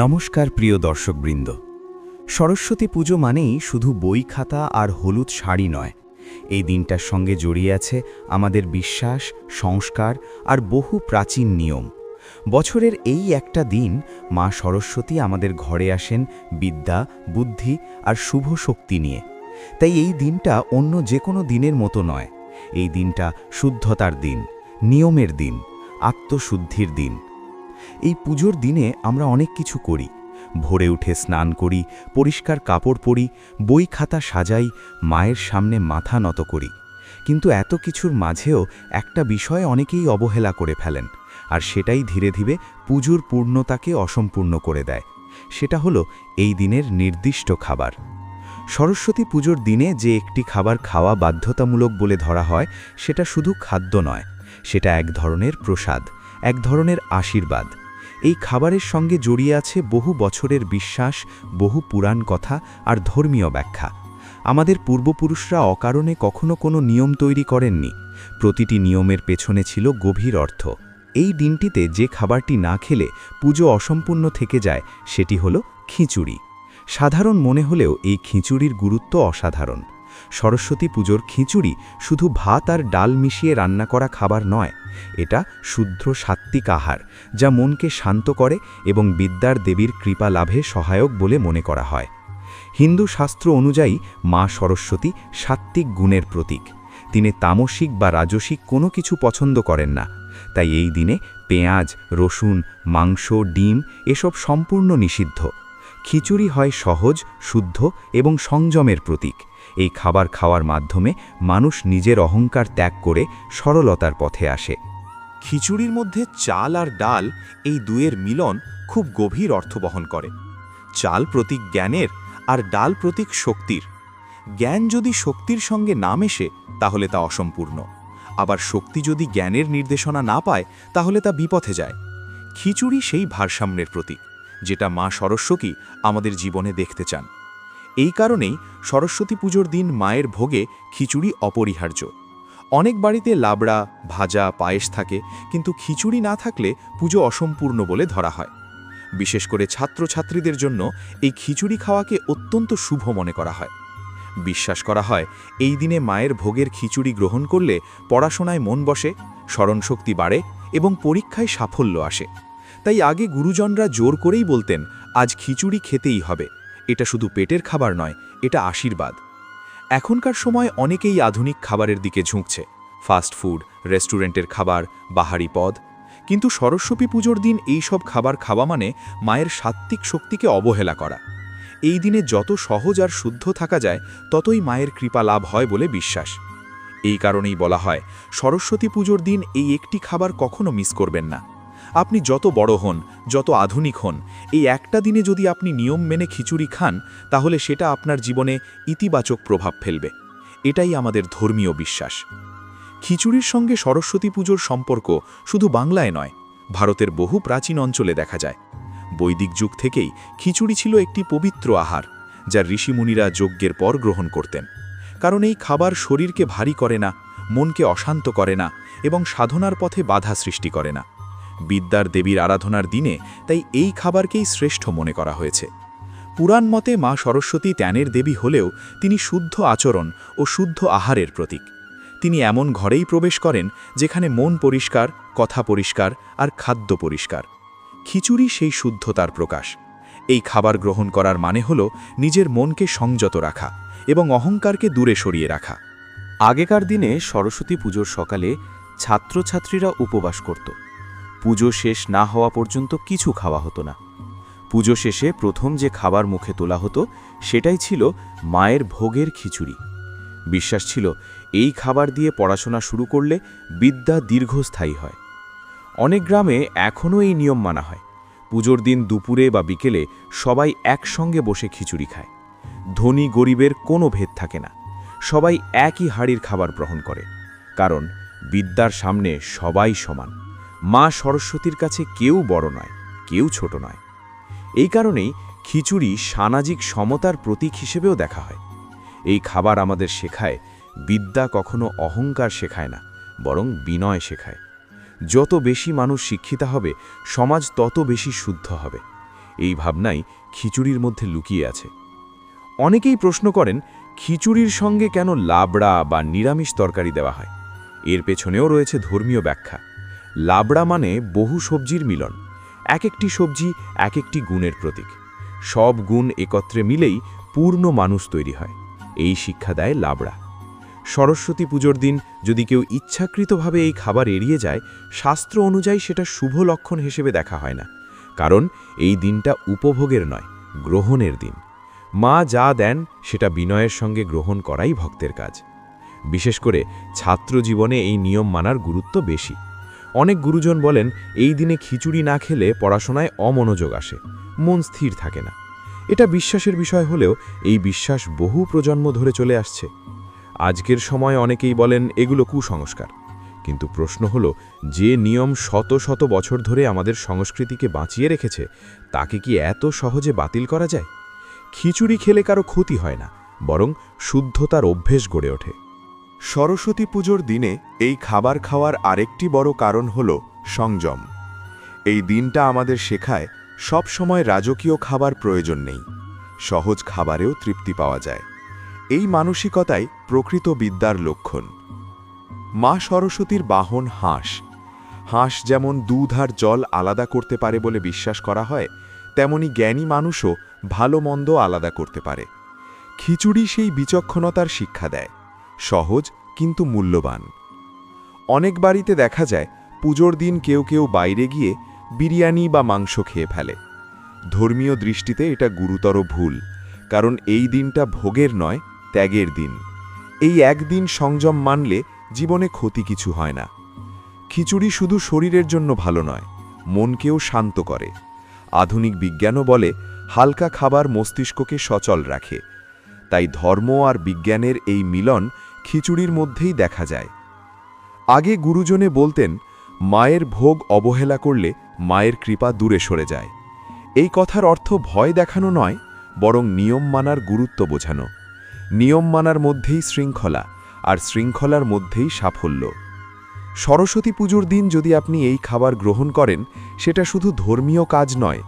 নমস্কার প্রিয় দর্শকবৃন্দ। সরস্বতী পুজো মানেই শুধু বই খাতা আর হলুদ শাড়ি নয়। এই দিনটার সঙ্গে জড়িয়ে আছে আমাদের বিশ্বাস, সংস্কার আর বহু প্রাচীন নিয়ম। বছরের এই একটা দিন মা সরস্বতী আমাদের ঘরে আসেন বিদ্যা, বুদ্ধি আর শুভ শক্তি নিয়ে। তাই এই দিনটা অন্য যে কোনো দিনের মতো নয়। এই দিনটা শুদ্ধতার দিন, নিয়মের দিন, আত্মশুদ্ধির দিন। এই পুজোর দিনে আমরা অনেক কিছু করি। ভোরে উঠে স্নান করি, পরিষ্কার কাপড় পরি, বই খাতা সাজাই, মায়ের সামনে মাথা নত করি। কিন্তু এত কিছুর মাঝেও একটা বিষয় অনেকেই অবহেলা করে ফেলেন আর সেটাই ধীরে ধীরে পুজোর পূর্ণতাকে অসম্পূর্ণ করে দেয়। সেটা হলো এই দিনের নির্দিষ্ট খাবার। সরস্বতী পুজোর দিনে যে একটি খাবার খাওয়া বাধ্যতামূলক বলে ধরা হয়, সেটা শুধু খাদ্য নয়, সেটা এক ধরনের প্রসাদ। এক ধরনের আশীর্বাদ। এই খাবারের সঙ্গে জড়িয়ে আছে বহু বছরের বিশ্বাস, বহু পুরাণ কথা আর ধর্মীয় ব্যাখ্যা। আমাদের পূর্বপুরুষরা অকারণে কখনো কোনো নিয়ম তৈরি করেননি। প্রতিটি নিয়মের পেছনে ছিল গভীর অর্থ। এই দিনটিতে যে খাবারটি না খেলে পুজো অসম্পূর্ণ থেকে যায়, সেটি হলো খিচুড়ি। সাধারণ মনে হলেও এই খিচুড়ির গুরুত্ব অসাধারণ। সরস্বতী পুজোর খিচুড়ি শুধু ভাত আর ডাল মিশিয়ে রান্না করা খাবার নয়, এটা শুদ্ধ সাত্ত্বিক আহার, যা মনকে শান্ত করে এবং বিদ্যার দেবীর কৃপা লাভে সহায়ক বলে মনে করা হয়। হিন্দু শাস্ত্র অনুযায়ী মা সরস্বতী সাত্ত্বিক গুণের প্রতীক। তিনি তামসিক বা রাজসিক কোনো কিছু পছন্দ করেন না। তাই এই দিনে পেঁয়াজ, রসুন, মাংস, ডিম এসব সম্পূর্ণ নিষিদ্ধ। খিচুড়ি হয় সহজ, শুদ্ধ এবং সংযমের প্রতীক। এই খাবার খাওয়ার মাধ্যমে মানুষ নিজের অহংকার ত্যাগ করে সরলতার পথে আসে। খিচুড়ির মধ্যে চাল আর ডাল এই দুয়ের মিলন খুব গভীর অর্থ বহন করে। চাল প্রতীক জ্ঞানের আর ডাল প্রতীক শক্তির। জ্ঞান যদি শক্তির সঙ্গে না মেশে, তাহলে তা অসম্পূর্ণ। আবার শক্তি যদি জ্ঞানের নির্দেশনা না পায়, তাহলে তা বিপথে যায়। খিচুড়ি সেই ভারসাম্যের প্রতীক, যেটা মা সরস্বতী আমাদের জীবনে দেখতে চান। এই কারণেই সরস্বতী পুজোর দিন মায়ের ভোগে খিচুড়ি অপরিহার্য। অনেক বাড়িতে লাবড়া, ভাজা, পায়েস থাকে, কিন্তু খিচুড়ি না থাকলে পুজো অসম্পূর্ণ বলে ধরা হয়। বিশেষ করে ছাত্রছাত্রীদের জন্য এই খিচুড়ি খাওয়াকে অত্যন্ত শুভ মনে করা হয়। বিশ্বাস করা হয়, এই দিনে মায়ের ভোগের খিচুড়ি গ্রহণ করলে পড়াশোনায় মন বসে, স্মরণশক্তি বাড়ে এবং পরীক্ষায় সাফল্য আসে। তাই আগে গুরুজনরা জোর করেই বলতেন, আজ খিচুড়ি খেতেই হবে। এটা শুধু পেটের খাবার নয়, এটা আশীর্বাদ। এখনকার সময় অনেকেই আধুনিক খাবারের দিকে ঝুঁকছে, ফাস্ট ফুড, রেস্টুরেন্টের খাবার, বাহারি পদ। কিন্তু সরস্বতী পুজোর দিন এই সব খাবার খাওয়া মানে মায়ের সাত্ত্বিক শক্তিকে অবহেলা করা। এই দিনে যত সহজ আর শুদ্ধ থাকা যায়, ততই মায়ের কৃপা লাভ হয় বলে বিশ্বাস। এই কারণেই বলা হয়, সরস্বতী পুজোর দিন এই একটি খাবার কখনো মিস করবেন না। আপনি যত বড় হন, যত আধুনিক হন, এই একটা দিনে যদি আপনি নিয়ম মেনে খিচুড়ি খান, তাহলে সেটা আপনার জীবনে ইতিবাচক প্রভাব ফেলবে। এটাই আমাদের ধর্মীয় বিশ্বাস। খিচুড়ির সঙ্গে সরস্বতী পুজোর সম্পর্ক শুধু বাংলায় নয়, ভারতের বহু প্রাচীন অঞ্চলে দেখা যায়। বৈদিক যুগ থেকেই খিচুড়ি ছিল একটি পবিত্র আহার, যা ঋষিমুনিরা যজ্ঞের পর গ্রহণ করতেন। কারণ এই খাবার শরীরকে ভারী করে না, মনকে অশান্ত করে না, এবং সাধনার পথে বাধা সৃষ্টি করে না। বিদ্যার দেবীর আরাধনার দিনে তাই এই খাবারকেই শ্রেষ্ঠ মনে করা হয়েছে। পুরাণ মতে মা সরস্বতী ত্যানের দেবী হলেও তিনি শুদ্ধ আচরণ ও শুদ্ধ আহারের প্রতীক। তিনি এমন ঘরেই প্রবেশ করেন যেখানে মন পরিষ্কার, কথা পরিষ্কার আর খাদ্য পরিষ্কার। খিচুড়ি সেই শুদ্ধতার প্রকাশ। এই খাবার গ্রহণ করার মানে হল নিজের মনকে সংযত রাখা এবং অহংকারকে দূরে সরিয়ে রাখা। আগেকার দিনে সরস্বতী পুজোর সকালে ছাত্রছাত্রীরা উপবাস করত। পুজো শেষ না হওয়া পর্যন্ত কিছু খাওয়া হতো না। পুজো শেষে প্রথম যে খাবার মুখে তোলা হতো, সেটাই ছিল মায়ের ভোগের খিচুড়ি। বিশ্বাস ছিল, এই খাবার দিয়ে পড়াশোনা শুরু করলে বিদ্যা দীর্ঘস্থায়ী হয়। অনেক গ্রামে এখনও এই নিয়ম মানা হয়। পুজোর দিন দুপুরে বা বিকেলে সবাই একসঙ্গে বসে খিচুড়ি খায়। ধনী গরিবের কোনো ভেদ থাকে না। সবাই একই হাড়ির খাবার গ্রহণ করে। কারণ বিদ্যার সামনে সবাই সমান। মা সরস্বতীর কাছে কেউ বড় নয়, কেউ ছোট নয়। এই কারণেই খিচুড়ি সামাজিক সমতার প্রতীক হিসেবেও দেখা হয়। এই খাবার আমাদের শেখায়, বিদ্যা কখনো অহংকার শেখায় না, বরং বিনয় শেখায়। যত বেশি মানুষ শিক্ষিত হবে, সমাজ তত বেশি শুদ্ধ হবে। এই ভাবনাই খিচুড়ির মধ্যে লুকিয়ে আছে। অনেকেই প্রশ্ন করেন, খিচুড়ির সঙ্গে কেন লাবড়া বা নিরামিষ তরকারি দেওয়া হয়? এর পেছনেও রয়েছে ধর্মীয় ব্যাখ্যা। লাবড়া মানে বহু সবজির মিলন। এক একটি সবজি এক একটি গুণের প্রতীক। সব গুণ একত্রে মিলেই পূর্ণ মানুষ তৈরি হয়। এই শিক্ষা দেয় লাবড়া। সরস্বতী পুজোর দিন যদি কেউ ইচ্ছাকৃতভাবে এই খাবার এড়িয়ে যায়, শাস্ত্র অনুযায়ী সেটা শুভ লক্ষণ হিসেবে দেখা হয় না। কারণ এই দিনটা উপভোগের নয়, গ্রহণের দিন। মা যা দেন, সেটা বিনয়ের সঙ্গে গ্রহণ করাই ভক্তের কাজ। বিশেষ করে ছাত্র জীবনে এই নিয়ম মানার গুরুত্ব বেশি। অনেক গুরুজন বলেন, এই দিনে খিচুড়ি না খেলে পড়াশোনায় অমনোযোগ আসে, মন স্থির থাকে না। এটা বিশ্বাসের বিষয় হলেও এই বিশ্বাস বহু প্রজন্ম ধরে চলে আসছে। আজকের সময় অনেকেই বলেন, এগুলো কুসংস্কার। কিন্তু প্রশ্ন হলো, যে নিয়ম শত শত বছর ধরে আমাদের সংস্কৃতিকে বাঁচিয়ে রেখেছে, তাকে কি এত সহজে বাতিল করা যায়? খিচুড়ি খেলে কারও ক্ষতি হয় না, বরং শুদ্ধতার অভ্যেস গড়ে ওঠে। সরস্বতী পুজোর দিনে এই খাবার খাওয়ার আরেকটি বড় কারণ হল সংযম। এই দিনটা আমাদের শেখায় সব সময় রাজকীয় খাবার প্রয়োজন নেই, সহজ খাবারেও তৃপ্তি পাওয়া যায়। এই মানসিকতাই প্রকৃত বিদ্যার লক্ষণ। মা সরস্বতীর বাহন হাঁস। হাঁস যেমন দুধ আর জল আলাদা করতে পারে বলে বিশ্বাস করা হয়, তেমনি জ্ঞানী মানুষও ভালো মন্দ আলাদা করতে পারে। খিচুড়ি সেই বিচক্ষণতার শিক্ষা দেয়। সহজ কিন্তু মূল্যবান। অনেক বাড়িতে দেখা যায়, পুজোর দিন কেউ কেউ বাইরে গিয়ে বিরিয়ানি বা মাংস খেয়ে ফেলে। ধর্মীয় দৃষ্টিতে এটা গুরুতর ভুল, কারণ এই দিনটা ভোগের নয়, ত্যাগের দিন। এই একদিন সংযম মানলে জীবনে ক্ষতি কিছু হয় না। খিচুড়ি শুধু শরীরের জন্য ভালো নয়, মনকেও শান্ত করে। আধুনিক বিজ্ঞানও বলে, হালকা খাবার মস্তিষ্ককে সচল রাখে। তাই ধর্ম আর বিজ্ঞানের এই মিলন খিচুড়ির মধ্যেই দেখা যায়। আগে গুরুজনে বলতেন, মায়ের ভোগ অবহেলা করলে মায়ের কৃপা দূরে সরে যায়। এই কথার অর্থ ভয় দেখানো নয়, বরং নিয়ম মানার গুরুত্ব বোঝানো। নিয়ম মানার মধ্যেই শৃঙ্খলা, আর শৃঙ্খলার মধ্যেই সাফল্য। সরস্বতী পুজোর দিন যদি আপনি এই খাবার গ্রহণ করেন, সেটা শুধু ধর্মীয় কাজ নয়,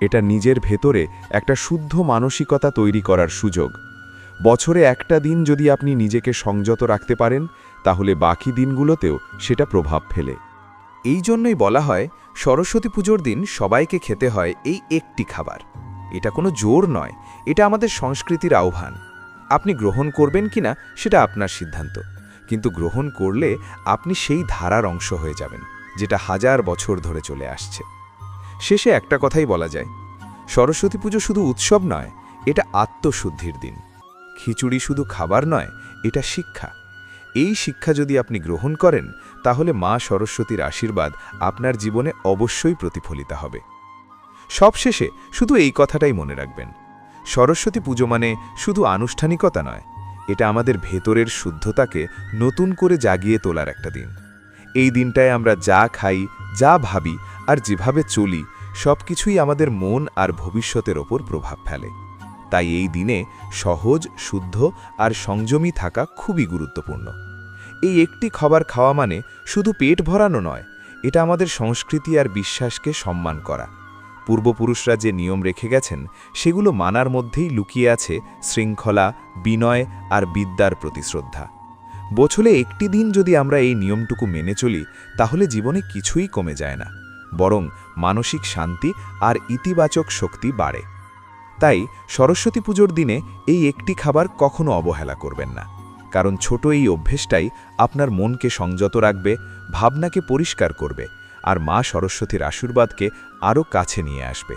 এটা নিজের ভেতরে একটা শুদ্ধ মানসিকতা তৈরি করার সুযোগ। বছরে একটা দিন যদি আপনি নিজেকে সংযত রাখতে পারেন, তাহলে বাকি দিনগুলোতেও সেটা প্রভাব ফেলে। এই জন্যই বলা হয়, সরস্বতী পুজোর দিন সবাইকে খেতে হয় এই একটি খাবার। এটা কোনো জোর নয়, এটা আমাদের সংস্কৃতির আহ্বান। আপনি গ্রহণ করবেন কিনা, সেটা আপনার সিদ্ধান্ত। কিন্তু গ্রহণ করলে আপনি সেই ধারার অংশ হয়ে যাবেন, যেটা হাজার বছর ধরে চলে আসছে। শেষে একটা কথাই বলা যায়, সরস্বতী পুজো শুধু উৎসব নয়, এটা আত্মশুদ্ধির দিন। খিচুড়ি শুধু খাবার নয়, এটা শিক্ষা। এই শিক্ষা যদি আপনি গ্রহণ করেন, তাহলে মা সরস্বতীর আশীর্বাদ আপনার জীবনে অবশ্যই প্রতিফলিত হবে। সবশেষে শুধু এই কথাটাই মনে রাখবেন। সরস্বতী পুজো মানে শুধু আনুষ্ঠানিকতা নয়, এটা আমাদের ভেতরের শুদ্ধতাকে নতুন করে জাগিয়ে তোলার একটা দিন। এই দিনটায় আমরা যা খাই, যা ভাবি আর যেভাবে চলি সব কিছুই আমাদের মন আর ভবিষ্যতের ওপর প্রভাব ফেলে। তাই এই দিনে সহজ, শুদ্ধ আর সংযমী থাকা খুবই গুরুত্বপূর্ণ। এই একটি খাবার খাওয়া মানে শুধু পেট ভরানো নয়, এটা আমাদের সংস্কৃতি আর বিশ্বাসকে সম্মান করা। পূর্বপুরুষরা যে নিয়ম রেখে গেছেন, সেগুলো মানার মধ্যেই লুকিয়ে আছে শৃঙ্খলা, বিনয় আর বিদ্যার প্রতি শ্রদ্ধা। বছরে একটি দিন যদি আমরা এই নিয়মটুকু মেনে চলি, তাহলে জীবনে কিছুই কমে যায় না, বরং মানসিক শান্তি আর ইতিবাচক শক্তি বাড়ে। তাই সরস্বতী পুজোর দিনে এই একটি খাবার কখনো অবহেলা করবেন না, কারণ ছোট এই অভ্যেসটাই আপনার মনকে সংযত রাখবে, ভাবনাকে পরিষ্কার করবে, আর মা সরস্বতীর আশীর্বাদকে আরও কাছে নিয়ে আসবে।